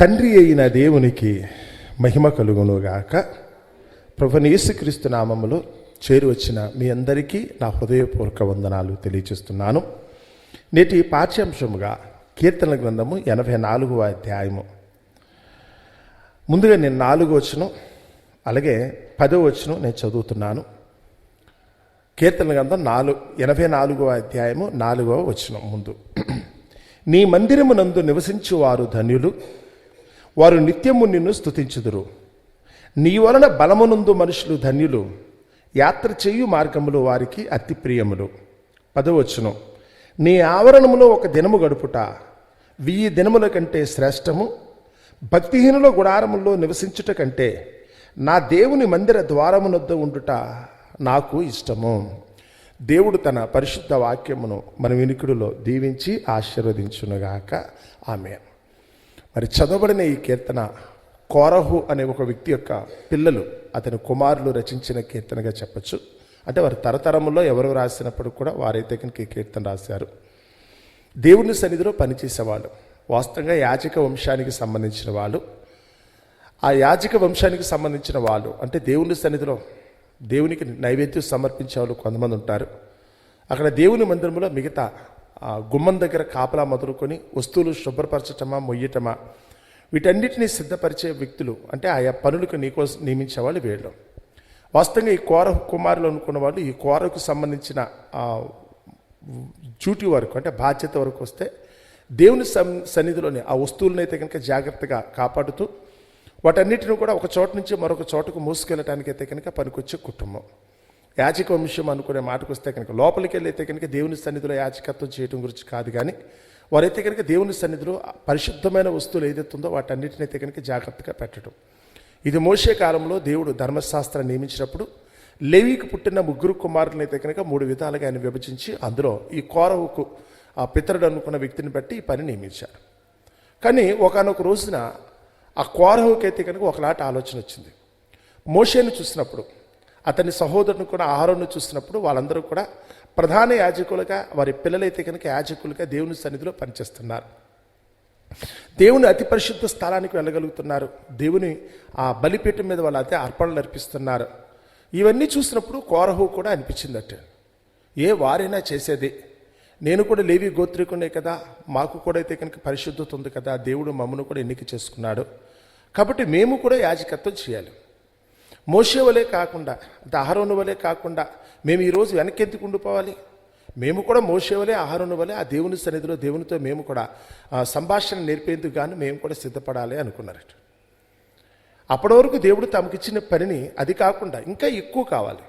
తండ్రి అయిన దేవునికి మహిమ కలుగునుగాక. ప్రభుని యేసుక్రీస్తు నామములో చేరి వచ్చిన మీ అందరికీ నా హృదయపూర్వక వందనాలు తెలియజేస్తున్నాను. నేటి పాఠ్యాంశముగా కీర్తన గ్రంథము ఎనభై నాలుగవ అధ్యాయము. ముందుగా నేను నాలుగో వచ్చును అలాగే పదో వచ్చును నేను చదువుతున్నాను. కీర్తన గ్రంథం నాలుగు ఎనభై నాలుగవ అధ్యాయము నాలుగవ వచనం ముందు. నీ మందిరమునందు నివసించువారు ధన్యులు. వారు నిత్యము నిన్ను స్థుతించుదురు నీ వలన బలమునందు మనుషులు ధన్యులు. యాత్ర చేయు మార్గములు వారికి అతి ప్రియములు. పదవచ్చును నీ ఆవరణములో ఒక దినము గడుపుట. వెయ్యి దినముల కంటే శ్రేష్టము. భక్తిహీనుల గుడారములో నివసించుట కంటే నా దేవుని మందిర ద్వారమునొద్ద ఉండుట నాకు ఇష్టము. దేవుడు తన పరిశుద్ధ వాక్యమును మన వినికుడిలో దీవించి ఆశీర్వదించునుగాక. ఆమె మరి చదవబడిన ఈ కీర్తన కోరహు అనే ఒక వ్యక్తి యొక్క పిల్లలు అతని కుమారులు రచించిన కీర్తనగా చెప్పచ్చు. అంటే వారి తరతరములో ఎవరు రాసినప్పుడు కూడా వారైతే కనుక ఈ కీర్తన రాశారు. దేవుని సన్నిధిలో పనిచేసేవాళ్ళు వాస్తవంగా యాజక వంశానికి సంబంధించిన వాళ్ళు. ఆ యాజక వంశానికి సంబంధించిన వాళ్ళు అంటే దేవుని సన్నిధిలో దేవునికి నైవేద్యం సమర్పించే వాళ్ళు కొంతమంది ఉంటారు. అక్కడ దేవుని మందిరంలో మిగతా గుమ్మం దగ్గర కాపలా మొదలుకొని వస్తువులు శుభ్రపరచటమా మొయ్యటమా వీటన్నిటిని సిద్ధపరిచే వ్యక్తులు అంటే ఆయా పనులకు నీకోసం నియమించే వాళ్ళు. వీళ్ళు వాస్తవంగా ఈ కోర కుమారులు అనుకున్న వాళ్ళు ఈ కోరకు సంబంధించిన డ్యూటీ వరకు అంటే బాధ్యత వరకు వస్తే దేవుని సన్- సన్నిధిలోని ఆ వస్తువులనైతే అయితే కనుక జాగ్రత్తగా కాపాడుతూ వాటన్నిటిని కూడా ఒక చోట నుంచి మరొక చోటకు మోసుకెళ్ళటానికి అయితే కనుక పనికొచ్చే కుటుంబం. యాజక వంశం అనుకునే మాటకు వస్తే కనుక లోపలికి వెళ్ళైతే కనుక దేవుని సన్నిధిలో యాచకత్వం చేయడం గురించి కాదు కానీ వారైతే కనుక దేవుని సన్నిధిలో పరిశుద్ధమైన వస్తువులు ఏదైతే ఉందో వాటన్నిటినైతే అయితే కనుక జాగ్రత్తగా పెట్టడం ఇది మోసే కాలంలో దేవుడు ధర్మశాస్త్రాన్ని నియమించినప్పుడు లేవికి పుట్టిన ముగ్గురు కుమారులను అయితే కనుక మూడు విధాలుగా ఆయన విభజించి అందులో ఈ కోరవుకు ఆ పితరుడు అనుకున్న వ్యక్తిని బట్టి ఈ పని నియమించారు. కానీ ఒకనొక రోజున ఆ కోరహుకైతే అయితే కనుక ఒకలాట ఆలోచన వచ్చింది. మోషేను చూసినప్పుడు అతని సహోదరుని కూడా ఆహారంను చూసినప్పుడు వాళ్ళందరూ కూడా ప్రధాన యాజకులుగా వారి పిల్లలైతే కనుక యాజకులుగా దేవుని సన్నిధిలో పనిచేస్తున్నారు. దేవుని అతి పరిశుద్ధ స్థలానికి వెళ్ళగలుగుతున్నారు. దేవుని ఆ బలిపీఠం మీద వాళ్ళు అదే అర్పణలు అర్పిస్తున్నారు. ఇవన్నీ చూసినప్పుడు కోరహు కూడా అనిపించిందట. ఏ వారైనా చేసేది. నేను కూడా లేవి గోత్రికునే కదా. మాకు కూడా అయితే కనుక పరిశుద్ధత ఉంది కదా. దేవుడు మమ్మను కూడా ఎన్నిక చేసుకున్నాడు. కాబట్టి మేము కూడా యాజకత్వం చేయాలి. మోసే వలే కాకుండా అహరోను వలే కాకుండా మేము ఈరోజు వెనకెందుకు ఉండిపోవాలి? మేము కూడా మోసే వలే అహరోను వలే ఆ దేవుని సన్నిధిలో దేవునితో మేము కూడా సంభాషణ నేర్పేందుకు కానీ మేము కూడా సిద్ధపడాలి అనుకున్నారట. అప్పటి వరకు దేవుడు తమకిచ్చిన పనిని అది కాకుండా ఇంకా ఎక్కువ కావాలి.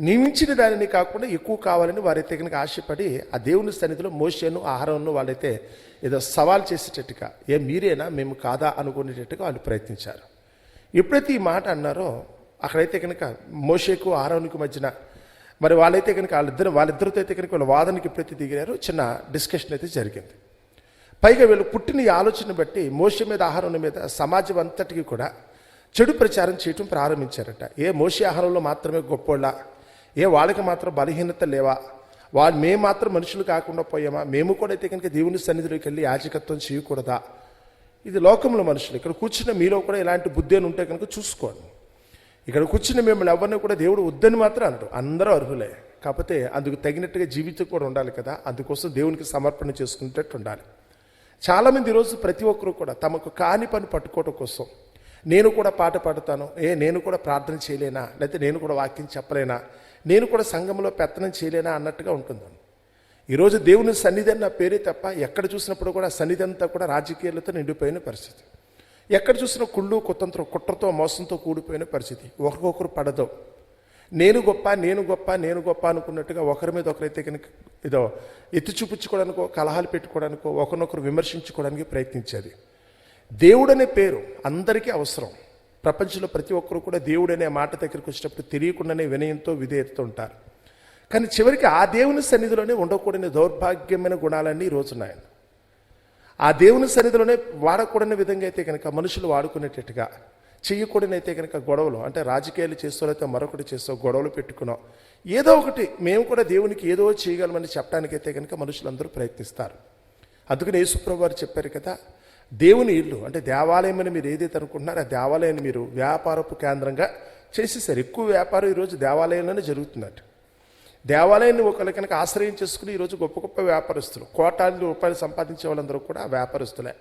నియమించిన దానిని కాకుండా ఎక్కువ కావాలని వారైతే కనుక ఆశపడి ఆ దేవుని సన్నిధిలో మోషేను ఆహారంను వాళ్ళైతే ఏదో సవాల్ చేసేటట్టుగా ఏ మీరేనా? మేము కాదా? అనుకునేటట్టుగా వాళ్ళు ప్రయత్నించారు. ఎప్పుడైతే ఈ మాట అన్నారో అక్కడైతే కనుక మోషేకు ఆహారానికి మధ్యన మరి వాళ్ళైతే కనుక వాళ్ళిద్దరు వాళ్ళిద్దరితో అయితే కనుక వాళ్ళ వాదనకి ఎప్పుడైతే దిగినారో చిన్న డిస్కషన్ అయితే జరిగింది. పైగా వీళ్ళు పుట్టిన ఈ ఆలోచన బట్టి మోష మీద ఆహారం మీద సమాజం అంతటికి కూడా చెడు ప్రచారం చేయటం ప్రారంభించారట. ఏ మోషే ఆహారంలో మాత్రమే గొప్పోళ్ళ ఏ వాళ్ళకి మాత్రం బలహీనత లేవా? వాళ్ళు మేము మాత్రం మనుషులు కాకుండా పోయామా? మేము కూడా అయితే కనుక దేవుని సన్నిధిలోకి వెళ్ళి యాజకత్వం చేయకూడదా? ఇది లోకంలో మనుషులు. ఇక్కడ కూర్చున్న మీలో కూడా ఇలాంటి బుద్ధి అని ఉంటే కనుక చూసుకోండి. ఇక్కడ కూర్చున్న మిమ్మల్ని ఎవరిని కూడా దేవుడు వద్దని మాత్రం అంటారు అందరూ అర్హులే. కాకపోతే అందుకు తగినట్టుగా జీవితం కూడా ఉండాలి కదా. అందుకోసం దేవునికి సమర్పణ చేసుకునేటట్టు ఉండాలి. చాలామంది ఈరోజు ప్రతి ఒక్కరు కూడా తమకు కాని పని పట్టుకోవడం కోసం నేను కూడా పాట పాడతాను. ఏ నేను కూడా ప్రార్థన చేయలేనా? లేకపోతే నేను కూడా వాక్యం చెప్పలేనా? నేను కూడా సంఘంలో పెత్తనం చేయలేనా? అన్నట్టుగా ఉంటుంది ఈరోజు దేవుని సన్నిధి అన్న పేరే తప్ప ఎక్కడ చూసినప్పుడు కూడా సన్నిధి అంతా కూడా రాజకీయాలతో నిండిపోయిన పరిస్థితి. ఎక్కడ చూసినా కుళ్ళు కుతంత్రం కుట్రతో మోసంతో కూడిపోయిన పరిస్థితి. ఒకరికొకరు పడదు. నేను గొప్ప నేను గొప్ప నేను గొప్ప అనుకున్నట్టుగా ఒకరి మీద ఒకరైతే కనుక ఏదో ఎత్తి చూపించుకోవడానికో కలహాలు పెట్టుకోవడానికో ఒకరినొకరు విమర్శించుకోవడానికి ప్రయత్నించేది. దేవుడనే పేరు అందరికీ అవసరం. ప్రపంచంలో ప్రతి ఒక్కరు కూడా దేవుడు అనే మాట దగ్గరికి వచ్చేటప్పుడు తెలియకుండానే వినయంతో విధేయతతో ఉంటారు. కానీ చివరికి ఆ దేవుని సన్నిధిలోనే ఉండకూడని దౌర్భాగ్యమైన గుణాలన్నీ ఈ రోజున్నాయండి ఆ దేవుని సన్నిధిలోనే వాడకూడని విధంగా అయితే కనుక మనుషులు వాడుకునేటట్టుగా చెయ్యకూడని అయితే కనుక గొడవలు అంటే రాజకీయాలు చేస్తూ లేకపోతే మరొకటి చేస్తూ గొడవలు పెట్టుకున్నాం. ఏదో ఒకటి మేము కూడా దేవునికి ఏదో చేయగలమని చెప్పడానికైతే కనుక మనుషులందరూ ప్రయత్నిస్తారు. అందుకని యేసుప్రభు వారు చెప్పారు కదా దేవుని ఇల్లు అంటే దేవాలయం అని మీరు ఏదైతే అనుకుంటున్నారో ఆ దేవాలయాన్ని మీరు వ్యాపారపు కేంద్రంగా చేసేసారు. ఎక్కువ వ్యాపారం ఈరోజు దేవాలయంలోనే జరుగుతున్నట్టు. దేవాలయాన్ని ఒకరి కనుక ఆశ్రయం చేసుకుని ఈరోజు గొప్ప గొప్ప వ్యాపారస్తులు కోటాది రూపాయలు సంపాదించే వాళ్ళందరూ కూడా వ్యాపారస్తులే.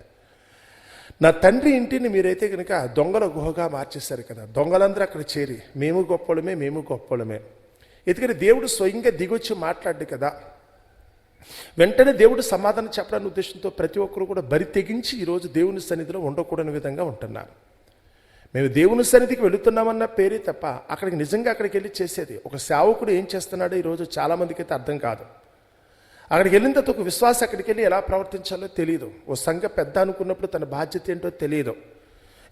నా తండ్రి ఇంటిని మీరైతే కనుక దొంగల గుహగా మార్చేశారు కదా. దొంగలందరూ అక్కడ చేరి మేము గొప్పలమే మేము గొప్పలమే ఎందుకని దేవుడు స్వయంగా దిగొచ్చి మాట్లాడు కదా. వెంటనే దేవుడు సమాధానం చెప్పడానికి ఉద్దేశంతో ప్రతి ఒక్కరు కూడా బరి తెగించి ఈరోజు దేవుని సన్నిధిలో ఉండకూడని విధంగా ఉంటున్నారు. మేము దేవుని సన్నిధికి వెళుతున్నామన్న పేరే తప్ప అక్కడికి నిజంగా అక్కడికి వెళ్ళి చేసేది. ఒక సేవకుడు ఏం చేస్తున్నాడో ఈరోజు చాలామందికి అయితే అర్థం కాదు. అక్కడికి వెళ్ళిన తర్వాత ఒక విశ్వాసం అక్కడికి వెళ్ళి ఎలా ప్రవర్తించాలో తెలియదు ఓ సంఘ పెద్ద అనుకున్నప్పుడు తన బాధ్యత ఏంటో తెలియదు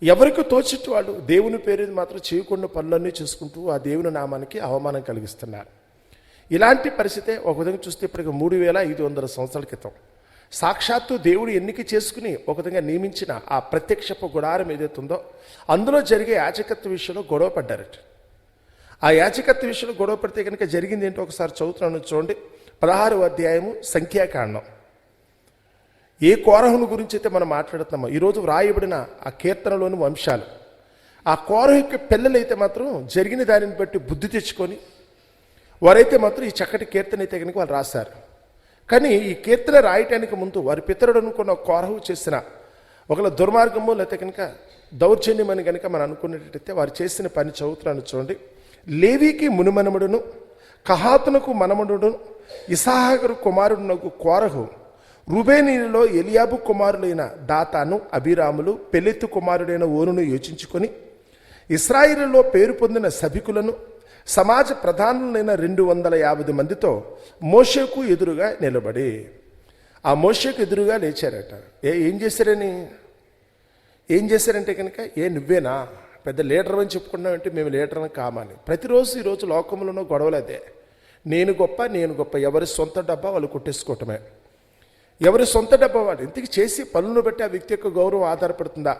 ఎవరికి తోచిట్టు వాళ్ళు దేవుని పేరు మాత్రం చేయకుండా పనులన్నీ చేసుకుంటూ ఆ దేవుని నామానికి అవమానం కలిగిస్తున్నారు. ఇలాంటి పరిస్థితే ఒక విధంగా చూస్తే ఇప్పటికి మూడు వేల ఐదు వందల సంవత్సరాల క్రితం. సాక్షాత్తు దేవుడు ఎన్నిక చేసుకుని ఒక విధంగా నియమించిన ఆ ప్రత్యక్షపు గుడారం ఏదైతుందో అందులో జరిగే యాచకత్వ విషయంలో గొడవ పడ్డారట. ఆ యాచకత్వ విషయంలో గొడవ పడితే కనుక జరిగింది ఏంటో ఒకసారి చదువుతున్నాను చూడండి. పదహారు అధ్యాయము సంఖ్యాకాండం. ఏ కోరహుని గురించి అయితే మనం మాట్లాడుతున్నామో ఈరోజు వ్రాయబడిన ఆ కీర్తనలోని వంశాలు ఆ కోరహు యొక్క పిల్లలైతే మాత్రం జరిగిన దానిని బట్టి బుద్ధి తెచ్చుకొని వారైతే మాత్రం ఈ చక్కటి కీర్తన అయితే కనుక వాళ్ళు రాశారు. కానీ ఈ కీర్తన రాయటానికి ముందు వారి పితరుడు అనుకున్న కోరహు చేసిన ఒకళ్ళ దుర్మార్గము లేకపోతే కనుక దౌర్జన్యం అని కనుక మనం అనుకునేటట్టయితే వారు చేసిన పని చదువుతున్నాను చూడండి. లేవీకి మునిమనముడును కహాతునకు మనముడును ఇసాహగరు కుమారుడునకు కోరహు రుబేనీలో ఎలియాబు కుమారులైన దాతాను అభిరాములు పెళ్ళెత్తు కుమారుడైన ఓనును యోచించుకొని ఇస్రాయిల్లో పేరు పొందిన సభికులను సమాజ ప్రధానులైన రెండు వందల యాభై మందితో మోషకు ఎదురుగా నిలబడి. ఆ మోషకు ఎదురుగా లేచారట. ఏ ఏం చేశారని? ఏం చేశారంటే కనుక ఏ నువ్వేనా? పెద్ద లీడర్ అని చెప్పుకున్నామంటే మేము లీడర్ అని కామని ప్రతిరోజు ఈరోజు లోకంలోనూ గొడవలు అదే. నేను గొప్ప నేను గొప్ప. ఎవరి సొంత డబ్బా వాళ్ళు కొట్టేసుకోవటమే. ఎవరి సొంత డబ్బా వాళ్ళు? ఇంతకు చేసి పనులను బట్టి ఆ వ్యక్తి యొక్క గౌరవం ఆధారపడుతుందా?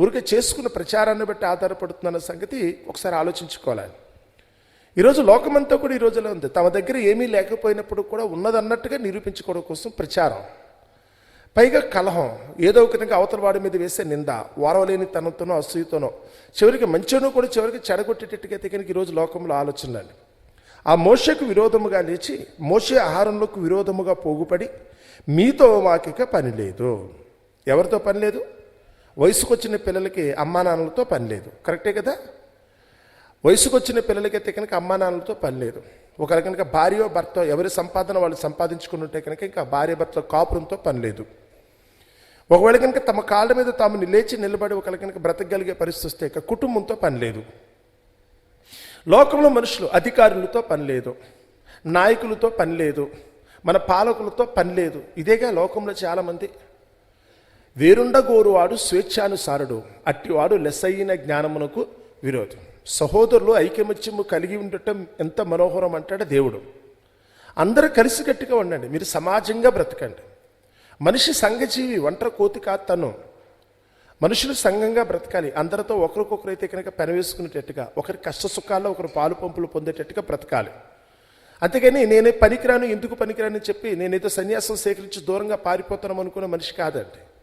ఊరికే చేసుకున్న ప్రచారాన్ని బట్టి ఆధారపడుతుందన్న సంగతి ఒకసారి ఆలోచించుకోవాలి. ఈరోజు లోకమంతా కూడా ఈ రోజులో ఉంది. తమ దగ్గర ఏమీ లేకపోయినప్పుడు కూడా ఉన్నదన్నట్టుగా నిరూపించుకోవడం కోసం ప్రచారం. పైగా కలహం. ఏదో ఒక విధంగా అవతల వాడి మీద వేసే నింద వారవలేని తనంతోనో అసూయతోనో చివరికి మంచిను కూడా చివరికి చెడగొట్టేటట్టుగా తెగనికి ఈరోజు లోకంలో ఆలోచనలు ఆ మోషకు విరోధముగా లేచి మోషే ఆహారంలోకి విరోధముగా పోగుపడి మీతో మాకిక పని లేదు. ఎవరితో పని లేదు? వయసుకొచ్చిన పిల్లలకి అమ్మా నాన్నలతో పని లేదు. కరెక్టే కదా? వయసుకొచ్చిన పిల్లలకైతే కనుక అమ్మా నాన్నలతో పని లేదు. ఒకరి కనుక భార్య భర్త ఎవరి సంపాదన వాళ్ళు సంపాదించుకుంటుంటే కనుక ఇంకా భార్య భర్త కాపురంతో పని లేదు. ఒకవేళ కనుక తమ కాళ్ళ మీద తాము లేచి నిలబడి ఒకరి కనుక బ్రతకగలిగే పరిస్థితి వస్తే ఇక కుటుంబంతో పని లేదు. లోకంలో మనుషులు అధికారులతో పని లేదు. నాయకులతో పని లేదు. మన పాలకులతో పని లేదు. ఇదేగా లోకంలో చాలామంది వేరుండగోరువాడు స్వేచ్ఛానుసారుడు. అట్టివాడు లెస్సయిన జ్ఞానమునకు విరోధం. సహోదరులు ఐకమత్యము కలిగి ఉండటం ఎంత మనోహరం అంటాడు దేవుడు. అందరూ కలిసికట్టుగా ఉండండి. మీరు సమాజంగా బ్రతకండి. మనిషి సంఘజీవి ఒంటరి కోతి కాదు తను. మనుషులు సంఘంగా బ్రతకాలి. అందరితో ఒకరికొకరైతే కనుక పెనవేసుకునేటట్టుగా ఒకరి కష్ట సుఖాల్లో ఒకరు పాలు పంపులు పొందేటట్టుగా బ్రతకాలి. అంతేగాని నేనే పనికిరాను ఎందుకు పనికిరాని చెప్పి నేనేదో సన్యాసం సేకరించి దూరంగా పారిపోతాను అనుకున్న మనిషి కాదండి.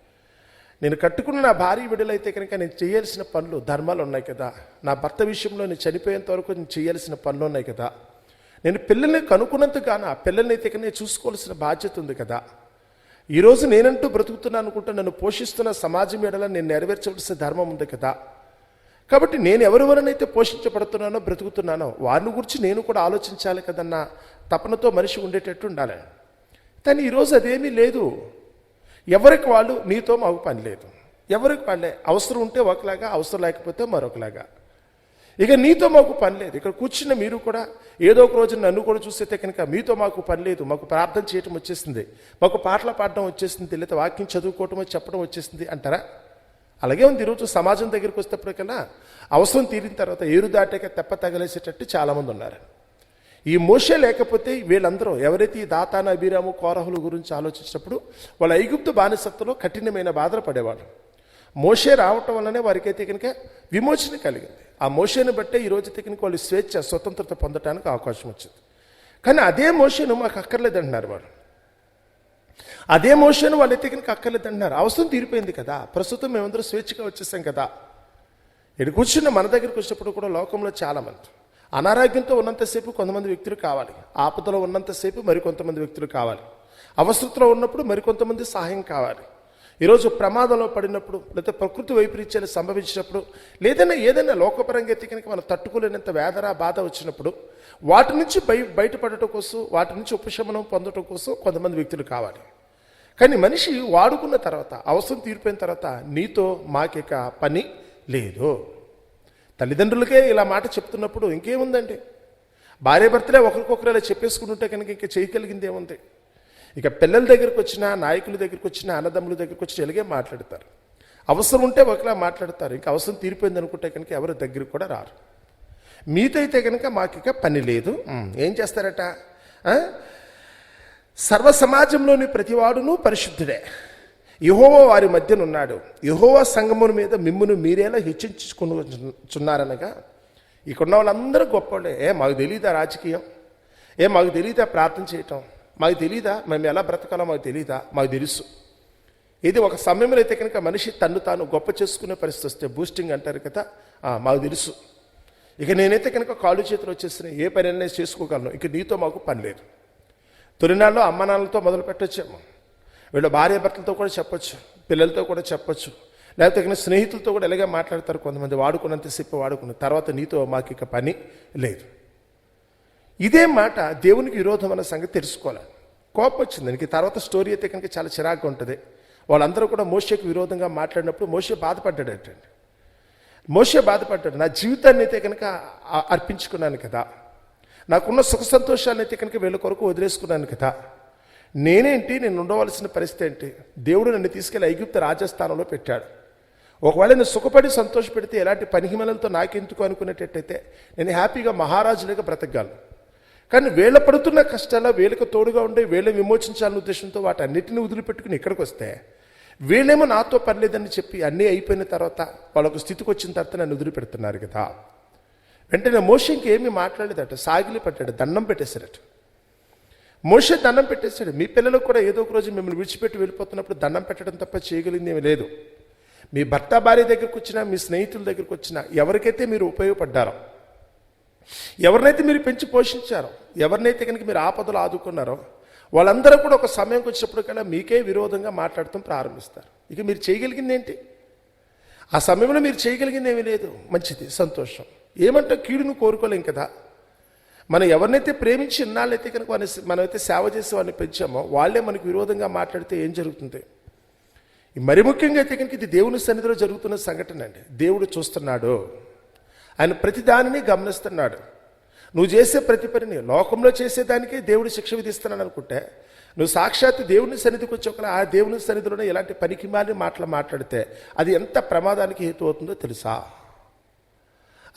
నేను కట్టుకున్న నా భార్య బిడ్డలైతే కనుక నేను చేయాల్సిన పనులు ధర్మాలు ఉన్నాయి కదా. నా భర్త విషయంలో నేను చనిపోయేంత వరకు నేను చేయాల్సిన పనులు ఉన్నాయి కదా. నేను పిల్లల్ని కనుక్కున్నంతగాన పిల్లల్ని అయితే కనుక చూసుకోవాల్సిన బాధ్యత ఉంది కదా. ఈరోజు నేనంటూ బ్రతుకుతున్నాను అనుకుంటే నన్ను పోషిస్తున్న సమాజం ఎడల నేను నెరవేర్చవలసిన ధర్మం ఉంది కదా. కాబట్టి నేను ఎవరెవరినైతే పోషించబడుతున్నానో బ్రతుకుతున్నానో వారిని గురించి నేను కూడా ఆలోచించాలి కదన్న తపనతో మనిషి ఉండేటట్టు ఉండాలి కానీ ఈరోజు అదేమీ లేదు. ఎవరికి వాళ్ళు నీతో మాకు పని లేదు. ఎవరికి వాళ్ళే అవసరం ఉంటే ఒకలాగా అవసరం లేకపోతే మరొకలాగా. ఇక నీతో మాకు పని లేదు. ఇక్కడ కూర్చున్న మీరు కూడా ఏదో ఒక రోజు నన్ను కూడా చూస్తే కనుక మీతో మాకు పని లేదు. మాకు ప్రార్థన చేయటం వచ్చేసింది. మాకు పాటలు పాడడం వచ్చేసింది. లేదా వాక్యం చదువుకోవటం చెప్పడం వచ్చేసింది అంటారా? అలాగే ఉంది. ఈరోజు సమాజం దగ్గరికి వచ్చేటప్పటికన్నా అవసరం తీరిన తర్వాత ఏరు దాటాక తెప్ప తగలేసేటట్టు చాలామంది ఉన్నారు. ఈ మోష లేకపోతే వీళ్ళందరూ ఎవరైతే ఈ దాతాన అభిరాము కోరహుల గురించి ఆలోచించినప్పుడు వాళ్ళ ఐగుప్తు బానిసత్తులో కఠినమైన బాధలు పడేవాళ్ళు. మోషే రావటం వల్లనే వారికైతే కనుక విమోచన కలిగింది. ఆ మోషేను బట్టే ఈ రోజు కనుక వాళ్ళు స్వేచ్ఛ స్వతంత్రత పొందడానికి అవకాశం వచ్చింది. కానీ అదే మోషను మాకు అక్కర్లేదంటున్నారు వాళ్ళు. అదే మోషన్ వాళ్ళు అయితే కనుక అక్కర్లేదు అంటున్నారు అవసరం తీరిపోయింది కదా. ప్రస్తుతం మేమందరూ స్వేచ్ఛగా వచ్చేసాం కదా. ఇక్కడ కూర్చున్న మన దగ్గరికి వచ్చినప్పుడు కూడా లోకంలో చాలా మంది అనారోగ్యంతో ఉన్నంతసేపు కొంతమంది వ్యక్తులు కావాలి. ఆపదలో ఉన్నంతసేపు మరికొంతమంది వ్యక్తులు కావాలి. అవసరతలో ఉన్నప్పుడు మరికొంతమంది సహాయం కావాలి. ఈరోజు ప్రమాదంలో పడినప్పుడు లేదా ప్రకృతి వైపరీత్యాలు సంభవించినప్పుడు లేదన్నా ఏదైనా లోకపరంగా అయితే కనుక మనం తట్టుకోలేనంత వేదన బాధ వచ్చినప్పుడు వాటి నుంచి బయ బయటపడటం కోసం వాటి నుంచి ఉపశమనం పొందటం కోసం కొంతమంది వ్యక్తులు కావాలి. కానీ మనిషి వాడుకున్న తర్వాత అవసరం తీరిపోయిన తర్వాత నీతో మాకిక పని లేదు. తల్లిదండ్రులకే ఇలా మాట చెప్తున్నప్పుడు ఇంకేముందండి? భార్యభర్తలే ఒకరికొకరు ఇలా చెప్పేసుకుంటుంటే కనుక ఇంకా చేయగలిగింది ఏముంది? ఇక పిల్లల దగ్గరికి వచ్చినా నాయకుల దగ్గరికి వచ్చినా అన్నదమ్ముల దగ్గరికి వచ్చినా ఇలాగే మాట్లాడతారు. అవసరం ఉంటే ఒకలా మాట్లాడతారు. ఇంకా అవసరం తీరిపోయింది అనుకుంటే కనుక ఎవరి దగ్గరికి కూడా రారు. మీతో అయితే కనుక మాకు ఇక పని లేదు. ఏం చేస్తారట? సర్వ సమాజంలోని ప్రతివాడును పరిశుద్ధుడే. యహోవ వారి మధ్యనున్నాడు. యహోవ సంగముల మీద మిమ్మును మీరేలా హెచ్చించుకున్నారనగా ఇక్కడున్న వాళ్ళందరూ గొప్పవాళ్ళే. ఏ మాకు తెలియదా రాజకీయం? ఏ మాకు తెలియదా ప్రార్థన చేయటం? మాకు తెలియదా మేము ఎలా బ్రతకాలో మాకు తెలియదా మాకు తెలుసు. ఇది ఒక సమయంలో అయితే కనుక మనిషి తన్ను తాను గొప్ప చేసుకునే పరిస్థితి వస్తే బూస్టింగ్ అంటారు కదా మాకు తెలుసు. ఇక నేనైతే కనుక కాళ్ళు చేతులు వచ్చేస్తున్నాయి ఏ పని అయినా చేసుకోగలను. ఇక నీతో మాకు పని లేదు. తొలినాళ్ళు అమ్మ నాన్నలతో మొదలు పెట్టొచ్చేమో వీళ్ళ భార్య భర్తలతో కూడా చెప్పొచ్చు పిల్లలతో కూడా చెప్పొచ్చు. లేకపోతే ఇక స్నేహితులతో కూడా ఎలాగే మాట్లాడతారు కొంతమంది. వాడుకున్నంతసేపు వాడుకున్న తర్వాత నీతో మాకు ఇక పని లేదు. ఇదే మాట దేవునికి విరోధం అన్న సంగతి తెలుసుకోవాలి. కోపం వచ్చింది దానికి. తర్వాత స్టోరీ అయితే కనుక చాలా చిరాకుగా ఉంటుంది. వాళ్ళందరూ కూడా మోషకు విరోధంగా మాట్లాడినప్పుడు మోషే బాధపడ్డాడటండి మోషే బాధపడ్డాడు. నా జీవితాన్ని అయితే కనుక అర్పించుకున్నాను కదా. నాకున్న సుఖ సంతోషాన్ని అయితే కనుక వీళ్ళ కొరకు వదిలేసుకున్నాను కదా. నేనేంటి? నేను ఉండవలసిన పరిస్థితి ఏంటి? దేవుడు నన్ను తీసుకెళ్ళి ఐగుప్త రాజస్థానంలో పెట్టాడు. ఒకవేళ నేను సుఖపడి సంతోషపెడితే ఎలాంటి పనిహిమలతో నాకెందుకు అనుకునేటట్టయితే నేను హ్యాపీగా మహారాజులుగా బ్రతకగలను. కానీ వీళ్ళ పడుతున్న కష్టాల్లో వీళ్ళకి తోడుగా ఉండే వీళ్ళ విమోచించాలనే ఉద్దేశంతో వాటన్నిటిని వదిలిపెట్టుకుని ఇక్కడికి వస్తే వీళ్ళేమో నాతో పర్లేదని చెప్పి అన్నీ అయిపోయిన తర్వాత వాళ్ళకు స్థితికి వచ్చిన తర్వాత నన్ను వదిలిపెడుతున్నారు కదా. వెంటనే మోషంకి ఏమీ మాట్లాడలేదట సాగిలి పట్టాడు దండం పెట్టేశారట. మోషే దండం పెట్టేశాడు. మీ పిల్లలకు కూడా ఏదో ఒక రోజు మిమ్మల్ని విడిచిపెట్టి వెళ్ళిపోతున్నప్పుడు దండం పెట్టడం తప్ప చేయగలిగింది ఏమి లేదు. మీ భర్త భార్య దగ్గరకు వచ్చినా మీ స్నేహితుల దగ్గరికి వచ్చినా ఎవరికైతే మీరు ఉపయోగపడ్డారో ఎవరినైతే మీరు పెంచి పోషించారో ఎవరినైతే కనుక మీరు ఆపదలు ఆదుకున్నారో వాళ్ళందరూ కూడా ఒక సమయంకి వచ్చినప్పటికల్లా మీకే విరోధంగా మాట్లాడటం ప్రారంభిస్తారు. ఇక మీరు చేయగలిగింది ఏంటి? ఆ సమయంలో మీరు చేయగలిగింది ఏమీ లేదు. మంచిది సంతోషం. ఏమంటే కీడును కోరుకోలేం కదా? మనం ఎవరినైతే ప్రేమించి ఇన్నాళ్ళైతే కనుక వారిని మనమైతే సేవ చేసి వాడిని పెంచామో వాళ్ళే మనకు విరోధంగా మాట్లాడితే ఏం జరుగుతుంది? ఈ మరి ముఖ్యంగా అయితే కనుక ఇది దేవుని సన్నిధిలో జరుగుతున్న సంఘటన అండి. దేవుడు చూస్తున్నాడు. ఆయన ప్రతి దానిని గమనిస్తున్నాడు. నువ్వు చేసే ప్రతి పనిని లోకంలో చేసేదానికే దేవుడు శిక్ష విధిస్తున్నాడు అనుకుంటే నువ్వు సాక్షాత్ దేవుని సన్నిధికి వచ్చి ఆ దేవుని సన్నిధిలోనే ఇలాంటి పనికి మాలి మాటలు మాట్లాడితే అది ఎంత ప్రమాదానికి హేతు అవుతుందో తెలుసా?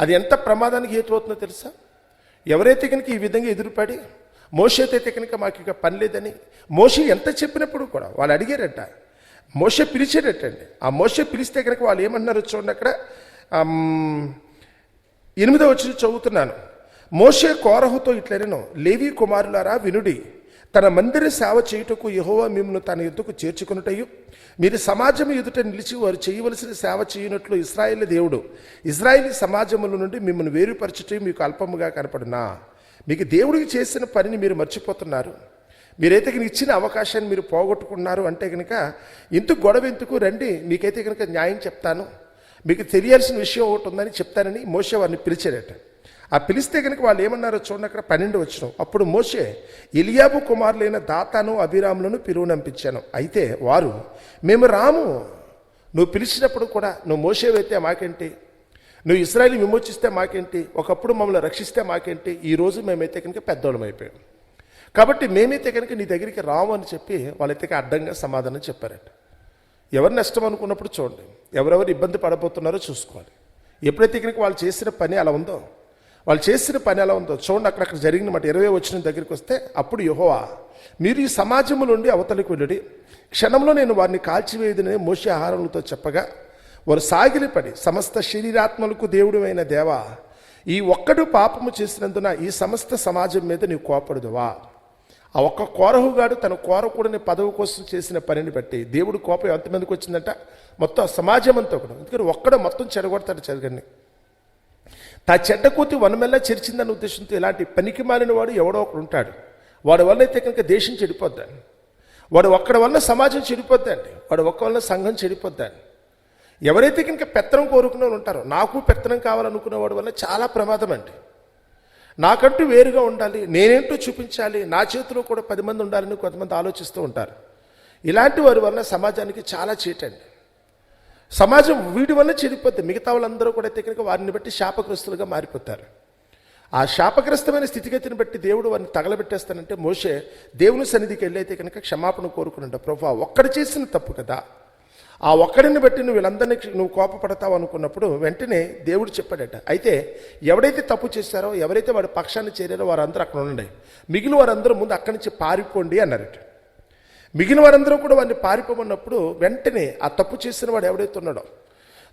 అది ఎంత ప్రమాదానికి హేతు అవుతుందో తెలుసా? ఎవరైతే కనుక ఈ విధంగా ఎదురుపడి మోషేతో అయితే కనుక మాకు ఇక పని లేదని మోషే ఎంత చెప్పినప్పుడు కూడా వాళ్ళు అడిగారట. మోస పిలిచేటట్టండి ఆ మోస పిలిస్తే కనుక వాళ్ళు ఏమన్నారు చూడండి అక్కడ. ఎనిమిదో వచ్చి చదువుతున్నాను. మోసే కోరహుతో ఇట్లనెను లేవి కుమారులారా వినుడి. తన మందిర సేవ చేయుటకు యహోవా మిమ్మల్ని తన ఎద్దుకు చేర్చుకున్నటయు మీరు సమాజం ఎదుట నిలిచి వారు చేయవలసిన సేవ చేయనట్లు ఇస్రాయేల్ దేవుడు. ఇజ్రాయేలీ సమాజముల నుండి మిమ్మల్ని వేరుపరచటం మీకు అల్పముగా కనపడునా? మీకు దేవుడికి చేసిన పనిని మీరు మర్చిపోతున్నారు. మీరైతే కనుక ఇచ్చిన అవకాశాన్ని మీరు పోగొట్టుకున్నారు అంటే కనుక ఇందుకు గొడవ ఎందుకు? రండి మీకైతే కనుక న్యాయం చెప్తాను. మీకు తెలియాల్సిన విషయం ఒకటి ఉందని చెప్తానని మోసే వారిని పిలిచాడట. ఆ పిలిస్తే కనుక వాళ్ళు ఏమన్నారో చూడండి అక్కడ పన్నెండు వచ్చిన. అప్పుడు మోసే ఎలియాబు కుమారులైన దాతాను అభిరాములను పిలువనంపించాను అయితే వారు మేము రాము. నువ్వు పిలిచినప్పుడు కూడా నువ్వు మోసేవైతే మాకేంటి? నువ్వు ఇస్రాయల్ విమోచిస్తే మాకేంటి? ఒకప్పుడు మమ్మల్ని రక్షిస్తే మాకేంటి? ఈ రోజు మేమైతే కనుక పెద్దోళ్ళం అయిపోయాం. కాబట్టి మేమైతే కనుక నీ దగ్గరికి రాము అని చెప్పి వాళ్ళైతే అడ్డంగా సమాధానం చెప్పారట. ఎవరు నష్టం అనుకున్నప్పుడు చూడండి. ఎవరెవరు ఇబ్బంది పడబోతున్నారో చూసుకోవాలి. ఎప్పుడైతే కనుక వాళ్ళు చేసిన పని అలా ఉందో వాళ్ళు చేసిన పని ఎలా ఉందో. చూడండి అక్కడక్కడ జరిగిన మాట ఇరవై వచ్చిన దగ్గరికి వస్తే అప్పుడు యెహోవా మీరు ఈ సమాజము నుండి అవతలికి వెళ్ళడి. క్షణంలో నేను వారిని కాల్చివేయదని మోషి ఆహారములతో చెప్పగా వారు సాగిలిపడి సమస్త శరీరాత్మలకు దేవుడు అయిన దేవా ఈ ఒక్కడు పాపము చేసినందున ఈ సమస్త సమాజం మీద నీవు కోపడుదువా? ఆ ఒక్క కోరహుగాడు తన కోరకూడని పదవి కోసం చేసిన పనిని బట్టి దేవుడు కోపం ఎంతమందికి వచ్చిందంట? మొత్తం ఆ సమాజం అంతా ఒకడు ఎందుకంటే ఒక్కడ మొత్తం చెడగొడతాడు చెరగండి తా చెడ్డ కూతి వనమెల్లా చెరిచిందన్న ఉద్దేశంతో ఇలాంటి పనికి మాలిన వాడు ఎవడో ఒకడు ఉంటాడు. వాడి వల్ల అయితే కనుక దేశం చెడిపోద్దండి. వాడు ఒక్కడి వల్ల సమాజం చెడిపోద్దండి. వాడు ఒక్క వల్ల సంఘం చెడిపోద్దండి. ఎవరైతే కనుక పెత్తనం కోరుకునే వాళ్ళు ఉంటారో నాకు పెత్తనం కావాలనుకునే వాడి వల్ల చాలా ప్రమాదం అండి నాకంటూ వేరుగా ఉండాలి నేనేంటో చూపించాలి నా చేతిలో కూడా పది మంది ఉండాలని కొంతమంది ఆలోచిస్తూ ఉంటారు. ఇలాంటి వారి వల్ల సమాజానికి చాలా చీటండి. సమాజం వీడి వల్ల చెడిపోద్ది. మిగతా వాళ్ళందరూ కూడా అయితే కనుక వారిని బట్టి శాపగ్రస్తులుగా మారిపోతారు. ఆ శాపగ్రస్తమైన స్థితిగతిని బట్టి దేవుడు వారిని తగలబెట్టేస్తానంటే మోషే దేవుని సన్నిధికి వెళ్ళైతే కనుక క్షమాపణ కోరుకునంట ప్రభా ఒక్కడు చేసిన తప్పు కదా. ఆ ఒక్కడిని బట్టి నువ్వు వీళ్ళందరినీ నువ్వు కోపపడతావు అనుకున్నప్పుడు వెంటనే దేవుడు చెప్పాడట. అయితే ఎవడైతే తప్పు చేశారో ఎవరైతే వాడి పక్షాన్ని చేరారో వారందరూ అక్కడ ఉండండి. మిగిలిన వారందరూ ముందు అక్కడి నుంచి పారిపోండి అన్నారట. మిగిలిన వారందరూ కూడా వాడిని పారిపోమన్నప్పుడు వెంటనే ఆ తప్పు చేసిన వాడు ఎవడైతే ఉన్నాడో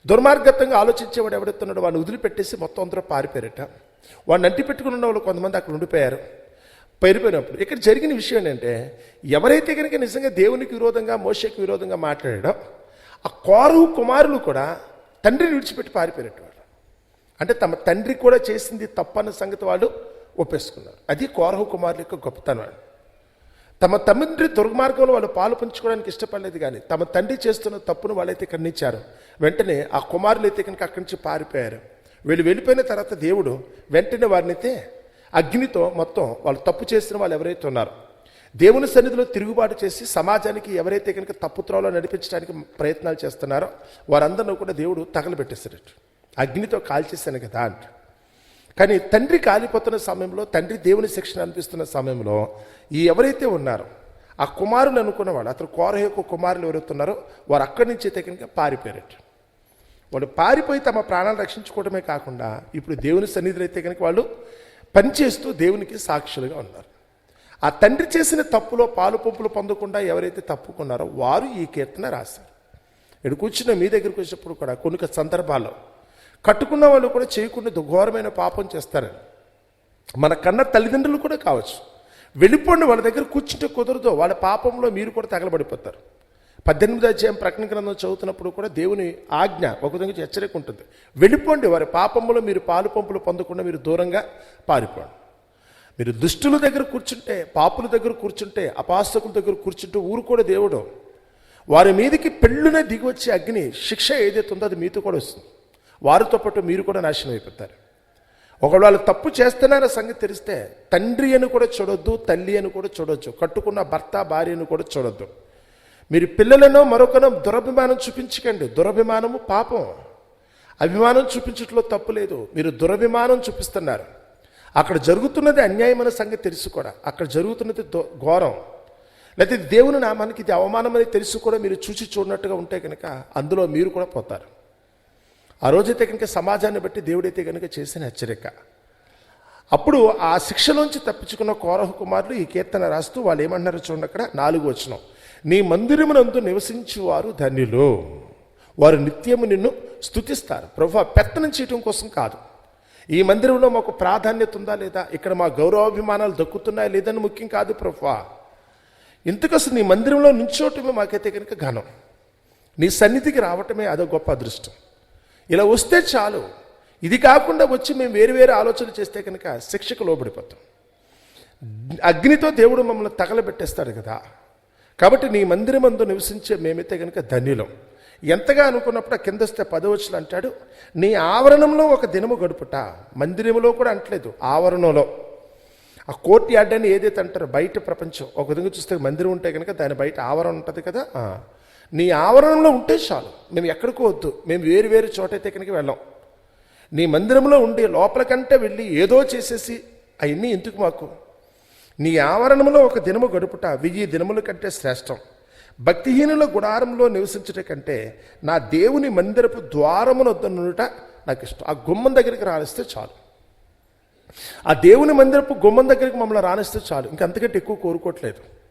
దుర్మార్గతంగా ఆలోచించేవాడు ఎవడైతే ఉన్నాడో వాడిని వదిలిపెట్టేసి మొత్తం అందరూ పారిపోయారట. వాడిని అంటి పెట్టుకుని ఉన్న వాళ్ళు కొంతమంది అక్కడ ఉండిపోయారు. పైరిపోయినప్పుడు ఇక్కడ జరిగిన విషయం ఏంటంటే ఎవరైతే కనుక నిజంగా దేవునికి విరోధంగా మోషకి విరోధంగా మాట్లాడాడో ఆ కోరు కుమారులు కూడా తండ్రిని విడిచిపెట్టి పారిపోయినట్టు వాళ్ళు. అంటే తమ తండ్రి కూడా చేసింది తప్పన్న సంగతి వాళ్ళు ఒప్పేసుకున్నారు. అది కోరహు కుమారుల యొక్క గొప్పతనం. తమ తండ్రి దుర్మార్గంలో వాళ్ళు పాలు పంచుకోవడానికి ఇష్టపడలేదు కానీ తమ తండ్రి చేస్తున్న తప్పును వాళ్ళైతే ఖండించారు. వెంటనే ఆ కుమారులు అయితే కనుక అక్కడి నుంచి పారిపోయారు. వీళ్ళు వెళ్ళిపోయిన తర్వాత దేవుడు వెంటనే వారినైతే అగ్నితో మొత్తం వాళ్ళు తప్పు చేసిన వాళ్ళు ఎవరైతే ఉన్నారో దేవుని సన్నిధిలో తిరుగుబాటు చేసి సమాజానికి ఎవరైతే కనుక తప్పుత్రంలో నడిపించడానికి ప్రయత్నాలు చేస్తున్నారో వారందరినీ కూడా దేవుడు తగలబెట్టేసినట్టు అగ్నితో కాల్చేశాను కదా అంట కానీ తండ్రి కాలిపోతున్న సమయంలో తండ్రి దేవుని శిక్షణ అనిపిస్తున్న సమయంలో ఈ ఎవరైతే ఉన్నారో ఆ కుమారులు అనుకున్నవాడు అతను కోర యొక్క కుమారులు ఎవరైతే ఉన్నారో వారు అక్కడి నుంచి అయితే పారిపోయారట. వాళ్ళు పారిపోయి తమ ప్రాణాలు రక్షించుకోవడమే కాకుండా ఇప్పుడు దేవుని సన్నిధిలో అయితే కనుక వాళ్ళు పనిచేస్తూ దేవునికి సాక్షులుగా ఉన్నారు. ఆ తండ్రి చేసిన తప్పులో పాలు పంపులు పొందకుండా ఎవరైతే తప్పుకున్నారో వారు ఈ కీర్తన రాశారు. ఇక్కడ కూర్చున్న మీ దగ్గరికి వచ్చినప్పుడు కూడా కొన్ని సందర్భాల్లో కట్టుకున్న వాళ్ళు కూడా చేయకుండా ఘోరమైన పాపం చేస్తారని మన కన్న తల్లిదండ్రులు కూడా కావచ్చు. వెళ్ళిపోండి వాళ్ళ దగ్గర కూర్చుంటే కుదరదు. వాళ్ళ పాపంలో మీరు కూడా తగలబడిపోతారు. పద్దెనిమిది అధ్యాయం ప్రకటన గ్రంథం చదువుతున్నప్పుడు కూడా దేవుని ఆజ్ఞ ఒక విధంగా హెచ్చరిక ఉంటుంది. వెళ్ళిపోండి వారి పాపంలో మీరు పాలు పంపులు పొందకుండా మీరు దూరంగా పారిపోండి. మీరు దుష్టుల దగ్గర కూర్చుంటే పాపుల దగ్గర కూర్చుంటే అపాస్తకుల దగ్గర కూర్చుంటే ఊరు కూడా దేవుడు. వారి మీదకి పెళ్ళునే దిగి వచ్చే అగ్ని శిక్ష ఏదైతే ఉందో అది మీతో కూడా వస్తుంది. వారితో పాటు మీరు కూడా నాశనం అయిపోతారు. ఒకవేళ వాళ్ళు తప్పు చేస్తున్నారన్న సంగతి తెలిస్తే తండ్రి అని కూడా చూడొద్దు తల్లి అని కూడా చూడొచ్చు కట్టుకున్న భర్త భార్యను కూడా చూడొద్దు. మీరు పిల్లలను మరొకను దురభిమానం చూపించకండి. దురభిమానము పాపం. అభిమానం చూపించట్లో తప్పు లేదు. మీరు దురభిమానం చూపిస్తున్నారు. అక్కడ జరుగుతున్నది అన్యాయమైన సంగతి తెలుసు కూడా. అక్కడ జరుగుతున్నది దో- ఘోరం. లేకపోతే దేవుని నామానికి ఇది అవమానం అని తెలుసు కూడా మీరు చూసి చూడనట్టుగా ఉంటే కనుక అందులో మీరు కూడా పోతారు. ఆ రోజైతే కనుక సమాజాన్ని బట్టి దేవుడైతే కనుక చేసిన హెచ్చరిక. అప్పుడు ఆ శిక్షలోంచి తప్పించుకున్న కోరహ కుమారులు ఈ కీర్తన రాస్తూ వాళ్ళు ఏమంటారు చూడండి అక్కడ నాలుగు వచనం. నీ మందిరమునందు నివసించువారు ధన్యులు. వారు నిత్యము నిన్ను స్తుతిస్తారు. ప్రభు పెత్తనం చేయటం కోసం కాదు. ఈ మందిరంలో మాకు ప్రాధాన్యత ఉందా లేదా? ఇక్కడ మా గౌరవాభిమానాలు దక్కుతున్నాయా లేదని ముఖ్యం కాదు ప్రభు. ఇంతకసలు నీ మందిరంలో నుంచోటమే మాకైతే కనుక ఘనం. నీ సన్నిధికి రావటమే అదో గొప్ప అదృష్టం. ఇలా వస్తే చాలు. ఇది కాకుండా వచ్చి మేము వేరు వేరు ఆలోచన చేస్తే కనుక శిక్షకు లోబడిపోతాం. అగ్నితో దేవుడు మమ్మల్ని తగలబెట్టేస్తాడు కదా. కాబట్టి నీ మందిరమందు నివసించే మేమైతే కనుక ధన్యులం. ఎంతగా అనుకున్నప్పుడు ఆ కింద వస్తే పదవచ్చులు అంటాడు నీ ఆవరణంలో ఒక దినము గడుపుట మందిరంలో కూడా అంటలేదు ఆవరణంలో. ఆ కోర్ట్ యార్డ్ అని ఏదైతే అంటారో బయట ప్రపంచం ఒక విధంగా చూస్తే మందిరం ఉంటే కనుక దాని బయట ఆవరణ ఉంటుంది కదా. నీ ఆవరణంలో ఉంటే చాలు. మేము ఎక్కడికో వద్దు. మేము వేరు వేరు చోటైతే కనుక వెళ్ళాం. నీ మందిరంలో ఉండి లోపలకంటే వెళ్ళి ఏదో చేసేసి అవన్నీ ఎందుకు మాకు? నీ ఆవరణంలో ఒక దినము గడుపుట వెయ్యి దినముల కంటే శ్రేష్టం. భక్తిహీనుల గుడారంలో నివసించుట కంటే నా దేవుని మందిరపు ద్వారమునొద్దనుట నాకు ఇష్టం ఆ గుమ్మం దగ్గరికి రాణిస్తే చాలు. ఆ దేవుని మందిరపు గుమ్మం దగ్గరికి మమ్మల్ని రాణిస్తే చాలు. ఇంకంతకంటే ఎక్కువ కోరుకోవట్లేదు.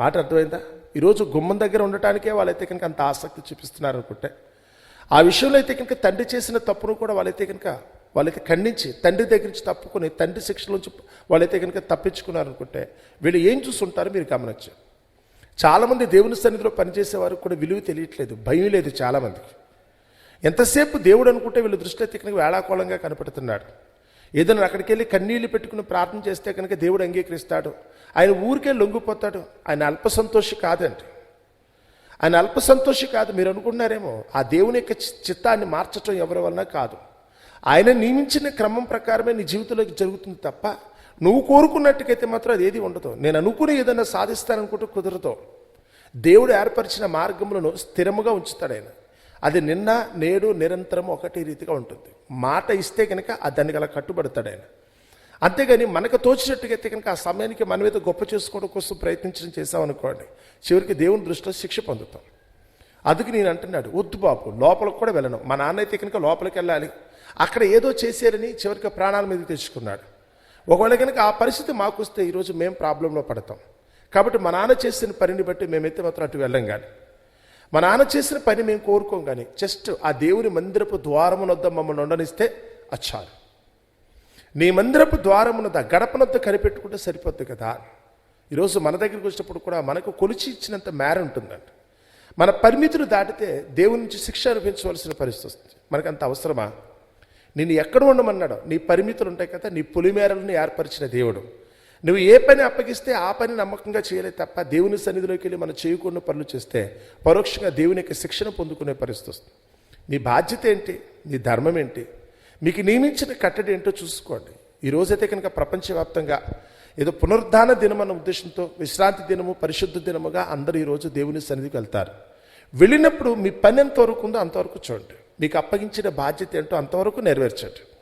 మాట అర్థమైందా? ఈరోజు గుమ్మం దగ్గర ఉండటానికే వాళ్ళైతే కనుక అంత ఆసక్తి చూపిస్తున్నారు అనుకుంటే ఆ విషయంలో అయితే కనుక తండ్రి చేసిన తప్పును కూడా వాళ్ళైతే కనుక వాళ్ళైతే ఖండించి తండ్రి దగ్గర నుంచి తప్పుకొని తండ్రి శిక్షలోంచి వాళ్ళైతే కనుక తప్పించుకున్నారనుకుంటే వీళ్ళు ఏం చూస్తుంటారో మీరు గమనించు చాలామంది దేవుని సన్నిధిలో పనిచేసే వారికి కూడా విలువ తెలియట్లేదు భయం లేదు చాలామందికి. ఎంతసేపు దేవుడు అనుకుంటే వీళ్ళ దృష్టిలో కనుక వేళాకోళంగా కనపడుతున్నాడు. ఏదైనా అక్కడికి వెళ్ళి కన్నీళ్ళు పెట్టుకుని ప్రార్థన చేస్తే కనుక దేవుడు అంగీకరిస్తాడు. ఆయన ఊరికే లొంగిపోతాడు. ఆయన అల్ప సంతోషి కాదండి. ఆయన అల్ప సంతోషి కాదు. మీరు అనుకుంటున్నారేమో ఆ దేవుని యొక్క చిత్తాన్ని మార్చటం ఎవరి వలన కాదు. ఆయన నియమించిన క్రమం ప్రకారమే నీ జీవితంలోకి జరుగుతుంది తప్ప నువ్వు కోరుకున్నట్టుకైతే మాత్రం అది ఏది ఉండదు. నేను అనుకుని ఏదైనా సాధిస్తాననుకుంటూ కుదరదు. దేవుడు ఏర్పరిచిన మార్గములను స్థిరముగా ఉంచుతాడు ఆయన. అది నిన్న నేడు నిరంతరం ఒకటి రీతిగా ఉంటుంది. మాట ఇస్తే కనుక ఆ దానికి అలా కట్టుబడతాడు ఆయన. అంతేగాని మనకు తోచినట్టుగా అయితే కనుక ఆ సమయానికి మన మీద గొప్ప చేసుకోవడం కోసం ప్రయత్నించడం చేసామనుకోండి చివరికి దేవుని దృష్టిలో శిక్ష పొందుతాం. అందుకు నేను అంటున్నాడు వద్దు బాబు లోపలికి కూడా వెళ్ళను. మా నాన్న అయితే కనుక లోపలికి వెళ్ళాలి. అక్కడ ఏదో చేశారని చివరికి ప్రాణాల మీద తెచ్చుకున్నాడు. ఒకవేళ కనుక ఆ పరిస్థితి మాకు వస్తే ఈరోజు మేము ప్రాబ్లంలో పడతాం. కాబట్టి మా నాన్న చేసిన పనిని బట్టి మేమైతే మాత్రం అటు వెళ్ళం కానీ మా నాన్న చేసిన పని మేము కోరుకోం కానీ జస్ట్ ఆ దేవుని మందిరపు ద్వారమునొద్ద మమ్మల్ని ఉండనిస్తే అచ్చారు నీ మందిరపు ద్వారమునొద్ద గడపనొద్ద కనిపెట్టుకుంటే సరిపోద్ది కదా. ఈరోజు మన దగ్గరికి వచ్చినప్పుడు కూడా మనకు కొలిచి ఇచ్చినంత మేర ఉంటుందండి మన పరిమితులు దాటితే దేవుని నుంచి శిక్ష అనిపించవలసిన పరిస్థితి వస్తుంది. మనకు అంత అవసరమా? నిన్ను ఎక్కడ ఉండమన్నాడు నీ పరిమితులు ఉంటాయి కదా నీ పులిమేరలను ఏర్పరిచిన దేవుడు. నువ్వు ఏ పని అప్పగిస్తే ఆ పని నమ్మకంగా చేయలే తప్ప దేవుని సన్నిధిలోకి వెళ్ళి మనం చేయకుండా పనులు చేస్తే పరోక్షంగా దేవుని యొక్క శిక్షణ పొందుకునే పరిస్థితి వస్తుంది. నీ బాధ్యత ఏంటి? నీ ధర్మం ఏంటి? మీకు నియమించిన కట్టడి ఏంటో చూసుకోండి. ఈ రోజైతే కనుక ప్రపంచవ్యాప్తంగా ఏదో పునరుద్ధాన దినం అన్న ఉద్దేశంతో విశ్రాంతి దినము పరిశుద్ధ దినముగా అందరూ ఈరోజు దేవుని సన్నిధికి వెళ్తారు. వెళ్ళినప్పుడు మీ పని ఎంతవరకు ఉందో అంతవరకు చూడండి. మీకు అప్పగించిన బాధ్యత ఏంటో అంతవరకు నెరవేర్చండి.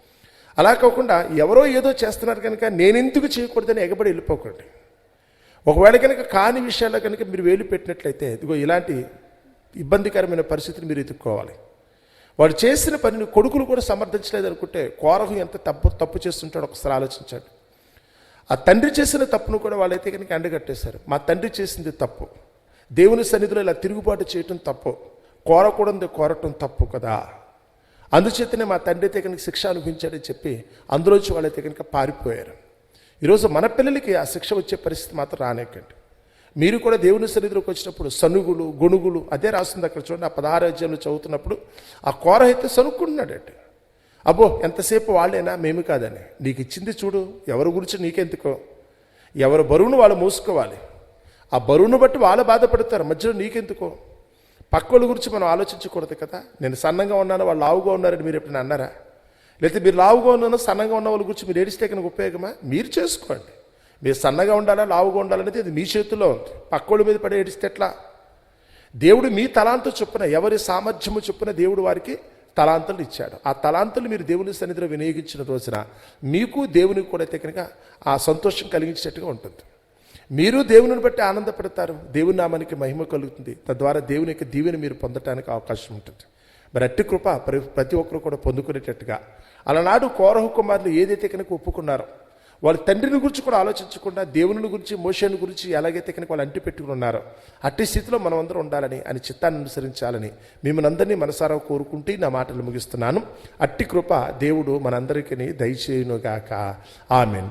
అలా కాకుండా ఎవరో ఏదో చేస్తున్నారు కనుక నేనెందుకు చేయకూడదని ఎగబడి వెళ్ళిపోకండి. ఒకవేళ కనుక కాని విషయాల్లో కనుక మీరు వేలు పెట్టినట్లయితే ఇదిగో ఇలాంటి ఇబ్బందికరమైన పరిస్థితిని మీరు ఎదుర్కోవాలి. వాడు చేసిన పనిని కొడుకులు కూడా సమర్థించలేదు అనుకుంటే కోరహు ఎంత తప్పు తప్పు చేస్తుంటాడో ఒకసారి ఆలోచించాడు. ఆ తండ్రి చేసిన తప్పును కూడా వాళ్ళైతే కనుక అండగట్టేశారు మా తండ్రి చేసింది తప్పు. దేవుని సన్నిధిలో ఇలా తిరుగుబాటు చేయటం తప్పు. కోరకూడదు కోరటం తప్పు కదా. అందుచేతనే మా తండ్రి అయితే కనుక శిక్ష అనుభవించాడని చెప్పి అందులోంచి వాళ్ళైతే కనుక పారిపోయారు. ఈరోజు మన పిల్లలకి ఆ శిక్ష వచ్చే పరిస్థితి మాత్రం రానేకండి మీరు కూడా దేవుని సన్నిధిలోకి వచ్చినప్పుడు సనుగులు గుణుగులు అదే రాస్తుంది అక్కడ చూడండి ఆ పదహారాజ్యంలో చదువుతున్నప్పుడు ఆ కోర అయితే సనుక్కుంటున్నాడండి అబ్బో ఎంతసేపు వాళ్ళేనా మేము కాదని. నీకు ఇచ్చింది చూడు ఎవరి గురించి నీకెందుకో? ఎవరి బరువును వాళ్ళు మోసుకోవాలి. ఆ బరువును బట్టి వాళ్ళు బాధపడతారు మధ్యలో నీకెందుకో? పక్కోళ్ళ గురించి మనం ఆలోచించకూడదు కదా? నేను సన్నంగా ఉన్నాను వాళ్ళు లావుగా ఉన్నారని మీరు ఎప్పుడైనా అన్నారా? లేకపోతే మీరు లావుగా ఉన్నాను సన్నగా ఉన్న వాళ్ళ గురించి మీరు ఏడిస్తే కనుక ఉపయోగమా? మీరు చేసుకోండి. మీరు సన్నగా ఉండాలా లావుగా ఉండాలనేది అది మీ చేతిలో ఉంది. పక్కోళ్ళ మీద పడి ఏడిస్తే ఎట్లా? దేవుడు మీ తలాంతు చొప్పున ఎవరి సామర్థ్యము చొప్పున దేవుడు వారికి తలాంతులు ఇచ్చాడు. ఆ తలాంతులు మీరు దేవుని సన్నిధిలో వినియోగించిన రోజున మీకు దేవునికి కూడా అయితే కనుక ఆ సంతోషం కలిగించేట్టుగా ఉంటుంది. మీరు దేవుని బట్టి ఆనందపడతారు. దేవుని నామానికి మహిమ కలుగుతుంది. తద్వారా దేవుని యొక్క దీవెని మీరు పొందటానికి అవకాశం ఉంటుంది. మరి అట్టి కృప ప్రతి ప్రతి ఒక్కరు కూడా పొందుకునేటట్టుగా. అలనాడు కోరహు కుమారులు ఏదైతే కనుక ఒప్పుకున్నారో వాళ్ళ తండ్రిని గురించి కూడా ఆలోచించకుండా దేవుని గురించి మోషేని గురించి ఎలాగైతే కనుక వాళ్ళు అంటి పెట్టుకుని ఉన్నారో అట్టి స్థితిలో మనం అందరం ఉండాలని అని చిత్తాన్ని అనుసరించాలని మిమ్మల్ని అందరినీ మనసారా కోరుకుంటూ నా మాటలు ముగిస్తున్నాను. అట్టి కృప దేవుడు మనందరికీ దయచేయునుగాక. ఆమెన్.